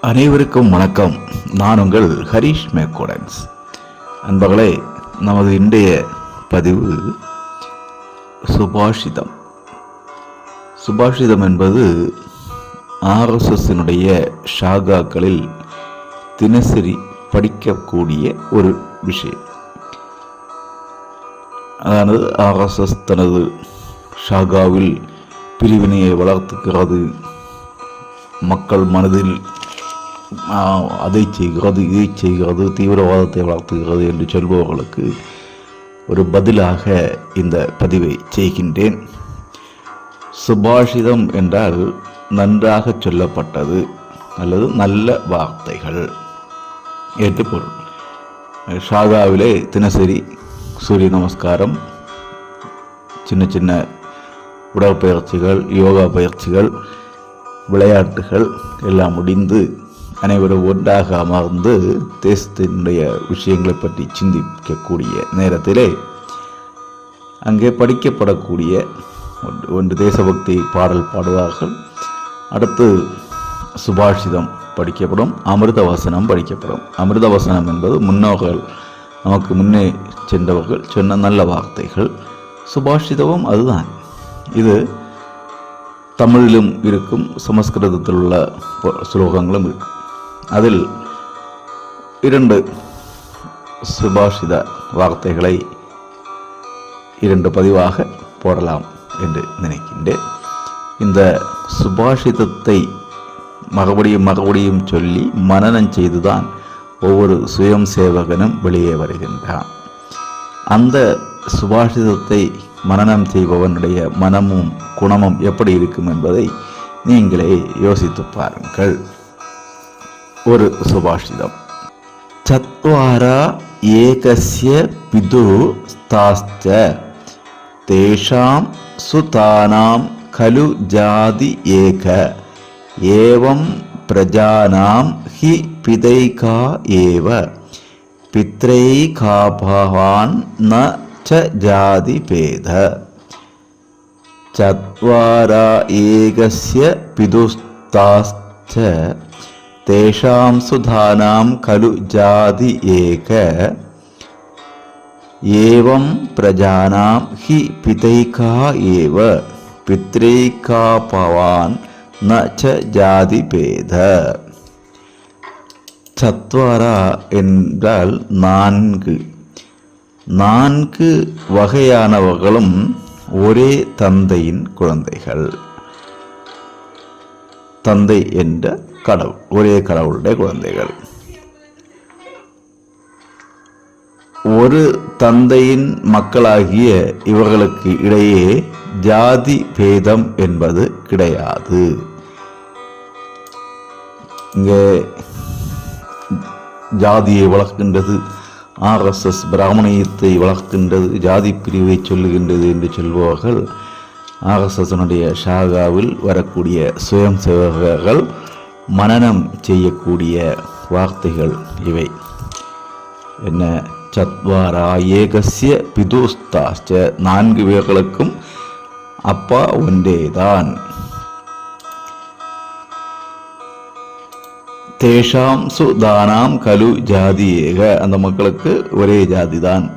அனைவருக்கும் வணக்கம். நான் உங்கள் ஹரிஷ் மேக்கோடன்ஸ் அன்பர்களே நமது இன்றைய பதிவு சுபாஷிதம். சுபாஷிதம் என்பது ஆர்எஸ்எஸ்னுடைய ஷாகாக்களில் தினசரி படிக்கக்கூடிய ஒரு விஷயம். அதாவது ஆர்எஸ்எஸ் தனது ஷாகாவில் பிரிவினையை வளர்த்துக்கிறது மக்கள் மனதில் அதை செய்கிறது இதை செய்கிறது தீவிரவாதத்தை வளர்த்துகிறது என்று சொல்பவர்களுக்கு ஒரு பதிலாக இந்த பதிவை செய்கின்றேன் சுபாஷிதம் என்றால் நன்றாக சொல்லப்பட்டது அல்லது நல்ல வார்த்தைகள் என்று பொருள் ஷாகாவிலே தினசரி சூரிய நமஸ்காரம் சின்ன சின்ன உடற்பயிற்சிகள் யோகா பயிற்சிகள் விளையாட்டுகள் எல்லாம் முடிந்து அனைவரும் ஒன்றாக அமர்ந்து தேசத்தினுடைய விஷயங்களை பற்றி சிந்திக்கக்கூடிய நேரத்திலே அங்கே படிக்கப்படக்கூடிய ஒன்று- தேசபக்தி பாடல் பாடுவார்கள். அடுத்து சுபாஷிதம் படிக்கப்படும் அமிர்த வசனம் படிக்கப்படும். அமிர்த வசனம் என்பது முன்னோர்கள் நமக்கு முன்னே சென்றவர்கள் சொன்ன நல்ல வார்த்தைகள். சுபாஷிதமும் அதுதான். இது தமிழிலும் இருக்கும் சமஸ்கிருதத்தில் உள்ள ஸ்லோகங்களும் இருக்கும் அதில் இரண்டு சுபாஷித வார்த்தைகளை இரண்டு பதிவாக போடலாம் என்று நினைக்கின்றேன். இந்த சுபாஷிதத்தை மறுபடியும் மறுபடியும் சொல்லி மனனம் செய்துதான் ஒவ்வொரு சுயம் சேவகனும் வெளியே வருகின்றான். அந்த சுபாஷிதத்தை மனனம் செய்பவனுடைய மனமும் குணமும் எப்படி இருக்கும் என்பதை நீங்களே யோசித்து பாருங்கள். ஒரு சுபாஷிதம் சத்வாரா ஏகஸ்ய பிது ஸ்தாஸ்ச தேஷாம் சுதானாம் கலு ஜாதி ஏக ஏவம் பிரஜானாம் ஹி பிதைகா ஏவ பித்ரைகாபவான் ந ச ஜாதி பேத चत्वारा एकस्य पितुस्ताश्च തേഷാം സുധാനാം ഖലു ജാതി ഏക ഏവം പ്രജാനാം ഹി പിതൈകാ ഏവ പിത്രൈകാപവാൻ ന ച ஜாதிபேத சத்வாரா என்றால் நான்கு। நான்கு வகையானவர்களும் ஒரே தந்தையின் குழந்தைகள்। தந்தை என்ற கடவுள் ஒரே கடவுளுடைய குழந்தைகள். ஒரு தந்தையின் மக்களாகிய இவர்களுக்கு இடையே ஜாதி பேதம் என்பது கிடையாது. இங்கே ஜாதியை வளர்க்கின்றது ஆர்எஸ்எஸ் பிராமணியத்தை வளர்க்கின்றது ஜாதி பிரிவை சொல்லுகின்றது என்று சொல்பவர்கள் ஆர்எஸ்எஸ்னுடைய ஷாகாவில் வரக்கூடிய சுயம் சேவகர்கள் மனநம் செய்யக்கூடிய வார்த்தைகள் இவை. என்ன? சத்வாரா ஏகசிய பிதுஸ்தாச்ச. நான்கு பேர்களுக்கும் அப்பா ஒன்றேதான். தேஷாம் சுதானாம் கலு ஜாதி ஏக அந்த மக்களுக்கு ஒரே ஜாதி தான்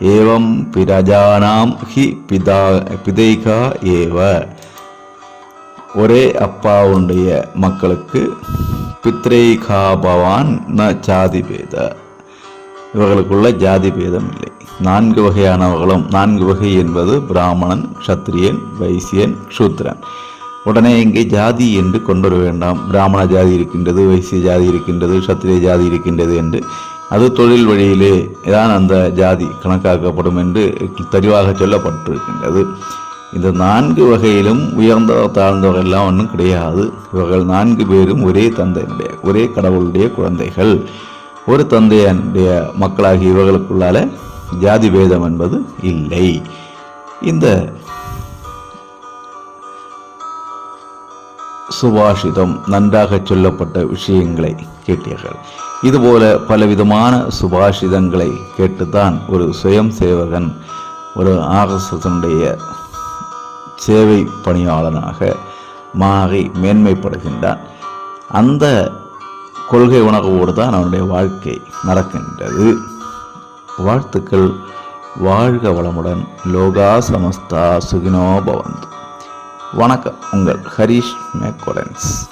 ஏவம் பிரஜானாம் ஹி பிதா பிதைகா ஏவ. ஒரே அப்பாவுடைய மக்களுக்கு பித்ரேகா பவான் ந ஜாதி பேத. இவர்களுக்குள்ள ஜாதி பேதம் இல்லை. நான்கு வகையானவர்களும் நான்கு வகை என்பது பிராமணன் க்ஷத்திரியன் வைசியன் சூத்திரன் உடனே இங்கே ஜாதி என்று கொண்டு வர வேண்டாம். பிராமண ஜாதி இருக்கின்றது வைசிய ஜாதி இருக்கின்றது சத்திரிய ஜாதி இருக்கின்றது என்று. அது தொழில் வழியிலே தான் அந்த ஜாதி கணக்காக்கப்படும் என்று தெளிவாக சொல்லப்பட்டிருக்கின்றது. இந்த நான்கு வகையிலும் உயர்ந்தவர் தாழ்ந்தவர் எல்லாம் ஒன்றும் கிடையாது. இவர்கள் நான்கு பேரும் ஒரே தந்தையினுடைய ஒரே கடவுளுடைய குழந்தைகள். ஒரு தந்தையனுடைய மக்களாகிய இவர்களுக்குள்ளால ஜாதி பேதம் என்பது இல்லை. இந்த சுபாஷிதம் நன்றாக சொல்லப்பட்ட விஷயங்களை கேட்டீர்கள். இதுபோல பலவிதமான சுபாஷிதங்களை கேட்டுத்தான் ஒரு சுயம் சேவகன் ஒரு ஆர்எஸ்எஸ்னுடைய சேவை பணியாளனாக மாறி மேன்மைப்படுகின்றான். அந்த கொள்கை உணர்வோடு தான் அவனுடைய வாழ்க்கை நடக்கின்றது. வாழ்த்துக்கள். வாழ்க வளமுடன். லோகா சமஸ்தா சுகினோ பவந்து. வணக்கம். உங்கள் ஹரீஷ் மேக்கோடன்ஸ்